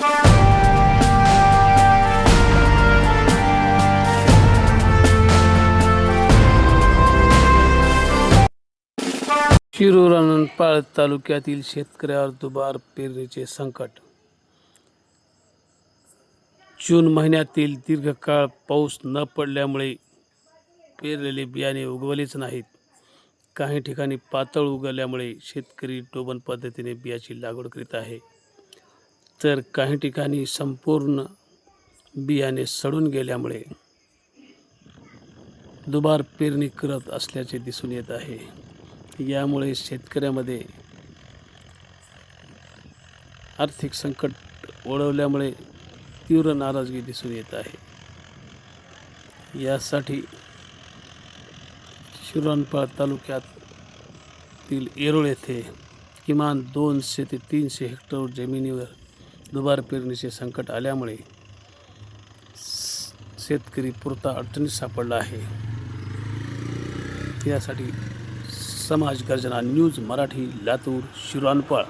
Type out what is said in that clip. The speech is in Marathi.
शिरूर अनंतपाळ तालुक्यातील शेतकऱ्यावर दुबार पेरणीचे संकट. जून महिन्यातील दीर्घकाळ पाऊस न पडल्यामुळे पेरलेले बियाणे उगवलेच नाहीत. काही ठिकाणी पातळ उगवल्यामुळे शेतकरी टोबन पद्धतीने बियाची लागवड करीत आहे. तर काही ठिकाणी संपूर्ण बियाणे सडून गेल्यामुळे दुबार पेरणी करत असल्याचे दिसून येत आहे. यामुळे शेतकऱ्यामध्ये आर्थिक संकट ओढवल्यामुळे तीव्र नाराजगी दिसून येत आहे. यासाठी शिरणपाळ तालुक्यातील येरोळ येथे किमान दोनशे ते तीनशे हेक्टर जमिनीवर दुबार पेरणीचे संकट आल्यामुळे शेतकरी पुरता अडचणीत सापडला आहे. यासाठी समाज गर्जना न्यूज मराठी लातूर शिरानपाळ